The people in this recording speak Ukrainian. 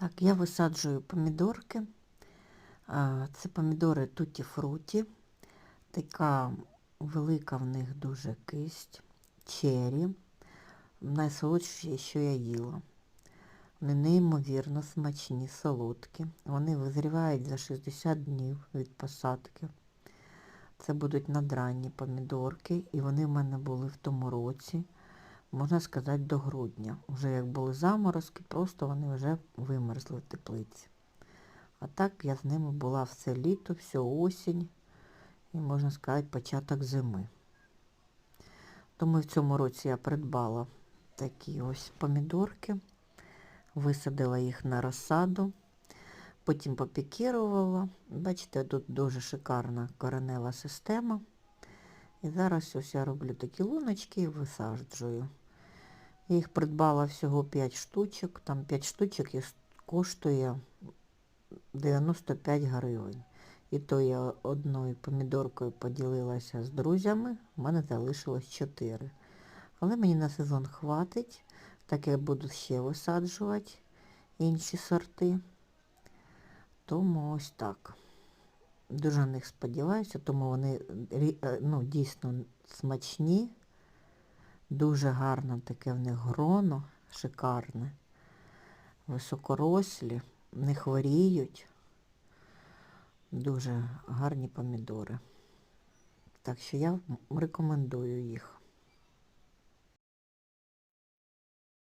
Так, я висаджую помідорки. Це помідори туті фруті. Така велика в них дуже кисть. Чері. Найсолодші, що я їла. Вони неймовірно смачні, солодкі. Вони визрівають за 60 днів від посадки. Це будуть надранні помідорки, і вони в мене були в тому році, можна сказати, до грудня. Вже як були заморозки, просто вони вже вимерзли в теплиці. А так я з ними була все літо, всю осінь і, можна сказати, початок зими. Тому в цьому році я придбала такі ось помідорки, висадила їх на розсаду, потім попікірувала. Бачите, тут дуже шикарна коренева система. І зараз ось я роблю такі луночки і висаджую. Я їх придбала всього 5 штучок, там 5 штучок і коштує 95 гривень. І то я одною помідоркою поділилася з друзями, в мене залишилось 4. Але мені на сезон хватить, так я буду ще висаджувати інші сорти. Тому ось так. Дуже на них сподіваюся, тому вони е, ну, дійсно смачні, дуже гарне таке в них гроно, шикарне, високорослі, не хворіють. Дуже гарні помідори. Так що я рекомендую їх.